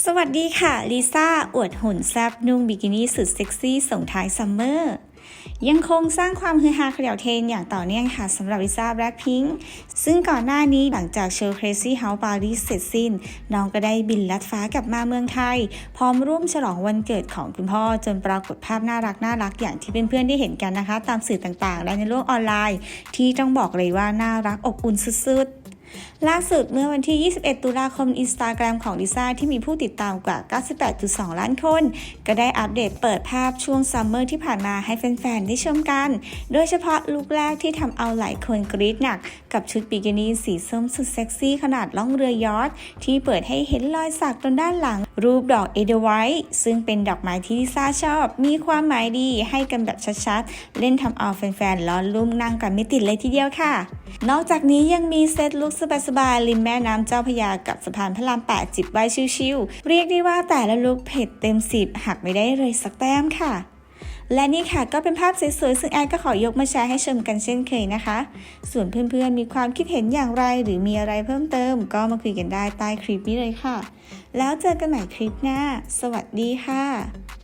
สวัสดีค่ะลิซ่าอวดหุ่นแซบนุ่งบิกินี่สุดเซ็กซี่ส่งท้ายซัมเมอร์ยังคงสร้างความฮือฮาเขย่าวเทนอย่างต่อเนื่องค่ะสำหรับลิซ่าแบล็คพิงค์ซึ่งก่อนหน้านี้หลังจากโชว์ Crazy House Paris เสร็จสิ้น น้องก็ได้บินลัดฟ้ากลับมาเมืองไทย พร้อมร่วมฉลองวันเกิดของคุณพ่อ จนปรากฏภาพน่ารักน่ารักอย่างที่เพื่อนๆได้เห็นกันนะคะ ตามสื่อต่างๆ และในโลกออนไลน์ ที่ต้องบอกเลยว่าน่ารักอบอุ่นสุดๆ ล่าสุดเมื่อวันที่ 21 ตุลาคมอินสตาแกรมของลิซ่าที่มีผู้ติดตามกว่า 98.2 ล้านคน ก็ได้อัปเดตเปิดภาพช่วงซัมเมอร์ที่ผ่านมาให้แฟนๆ ได้ชมกัน โดยเฉพาะลุคแรกที่ทำเอาหลายคนกรี๊ดหนัก กับชุดบิกินี่สีส้มสุดเซ็กซี่ขนาดล่องเรือยอทที่เปิดให้เห็นรอยสักตรงด้านหลัง รูปดอกเอเดไวท์ซึ่งเป็นดอกไม้ที่ลิซ่าชอบ มีความหมายดีให้กันแบบชัดๆ เล่นทำเอาแฟนๆล้อลุ่มนั่งกันไม่ติดเลยทีเดียวค่ะ นอกจากนี้ยังมีเซตลุคสบายๆริมแม่น้ำเจ้าพยากับสะพานพระรามแปดจิบไว้ชิวๆเรียกได้ว่าแต่ละลุคเผ็ดเต็มสิบหักไม่ได้เลยสักแต้มค่ะและนี่ค่ะก็เป็นภาพสวยๆ ซึ่งแอนก็ขอยกมาแชร์ให้ชมกันเช่นเคยนะคะ ส่วนเพื่อนๆ มีความคิดเห็นอย่างไร หรือมีอะไรเพิ่มเติม ก็มาคุยกันได้ใต้คลิปนี้เลยค่ะ แล้วเจอกันใหม่คลิปหน้า สวัสดีค่ะ